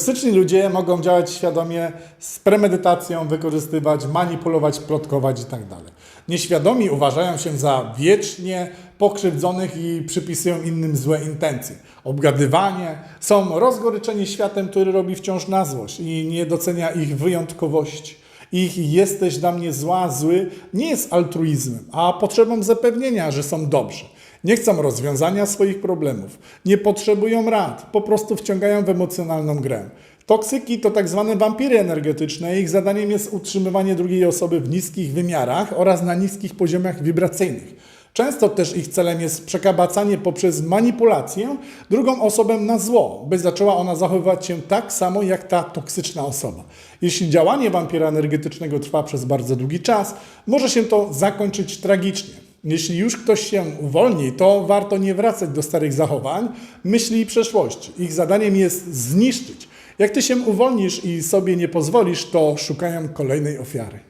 Toksyczni ludzie mogą działać świadomie z premedytacją, wykorzystywać, manipulować, plotkować itd. Nieświadomi uważają się za wiecznie pokrzywdzonych i przypisują innym złe intencje. Obgadywanie, są rozgoryczeni światem, który robi wciąż na złość i nie docenia ich wyjątkowości. Ich jesteś dla mnie zła, zły nie jest altruizmem, a potrzebą zapewnienia, że są dobrzy. Nie chcą rozwiązania swoich problemów, nie potrzebują rad, po prostu wciągają w emocjonalną grę. Toksyki to tak zwane wampiry energetyczne. Ich zadaniem jest utrzymywanie drugiej osoby w niskich wymiarach oraz na niskich poziomach wibracyjnych. Często też ich celem jest przekabacanie poprzez manipulację drugą osobę na zło, by zaczęła ona zachowywać się tak samo jak ta toksyczna osoba. Jeśli działanie wampira energetycznego trwa przez bardzo długi czas, może się to zakończyć tragicznie. Jeśli już ktoś się uwolni, to warto nie wracać do starych zachowań, myśli i przeszłości. Ich zadaniem jest zniszczyć. Jak ty się uwolnisz i sobie nie pozwolisz, to szukają kolejnej ofiary.